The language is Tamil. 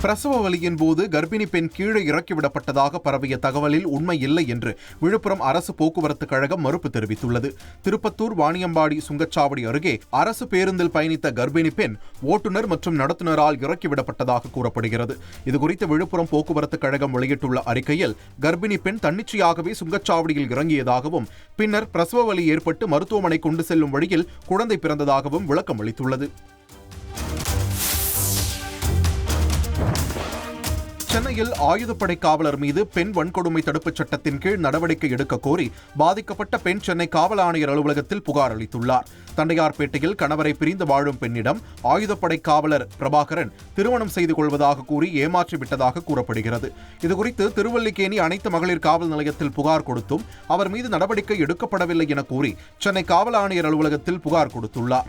பிரசவ வலியின் போது கர்ப்பிணி பெண் கீழே இறக்கிவிடப்பட்டதாக பரவிய தகவலில் உண்மை இல்லை என்று விழுப்புரம் அரசு போக்குவரத்து கழகம் மறுப்பு தெரிவித்துள்ளது. திருப்பத்தூர் வாணியம்பாடி சுங்கச்சாவடி அருகே அரசு பேருந்தில் பயணித்த கர்ப்பிணி பெண் ஓட்டுநர் மற்றும் நடத்துனரால் இறக்கிவிடப்பட்டதாக கூறப்படுகிறது. இதுகுறித்து விழுப்புரம் போக்குவரத்து கழகம் வெளியிட்டுள்ள அறிக்கையில் கர்ப்பிணி பெண் தன்னிச்சையாகவே சுங்கச்சாவடியில் இறங்கியதாகவும் பின்னர் பிரசவ வலி ஏற்பட்டு மருத்துவமனை கொண்டு செல்லும் வழியில் குழந்தை பிறந்ததாகவும் விளக்கம் அளித்துள்ளது சென்னையில் ஆயுதப்படை காவலர் மீது பெண் வன்கொடுமை தடுப்புச் சட்டத்தின் கீழ் நடவடிக்கை எடுக்க கோரி பாதிக்கப்பட்ட பெண் சென்னை காவல் ஆணையர் அலுவலகத்தில் புகார் அளித்துள்ளார். தண்டையார்பேட்டையில் கணவரை பிரிந்து வாழும் பெண்ணிடம் ஆயுதப்படை காவலர் பிரபாகரன் திருமணம் செய்து கொள்வதாக கூறி ஏமாற்றி விட்டதாக கூறப்படுகிறது. இதுகுறித்து திருவல்லிக்கேணி அனைத்து மகளிர் காவல் நிலையத்தில் புகார் கொடுத்தும் அவர் மீது நடவடிக்கை எடுக்கப்படவில்லை என கூறி சென்னை காவல் ஆணையர் அலுவலகத்தில் புகார் கொடுத்துள்ளார்.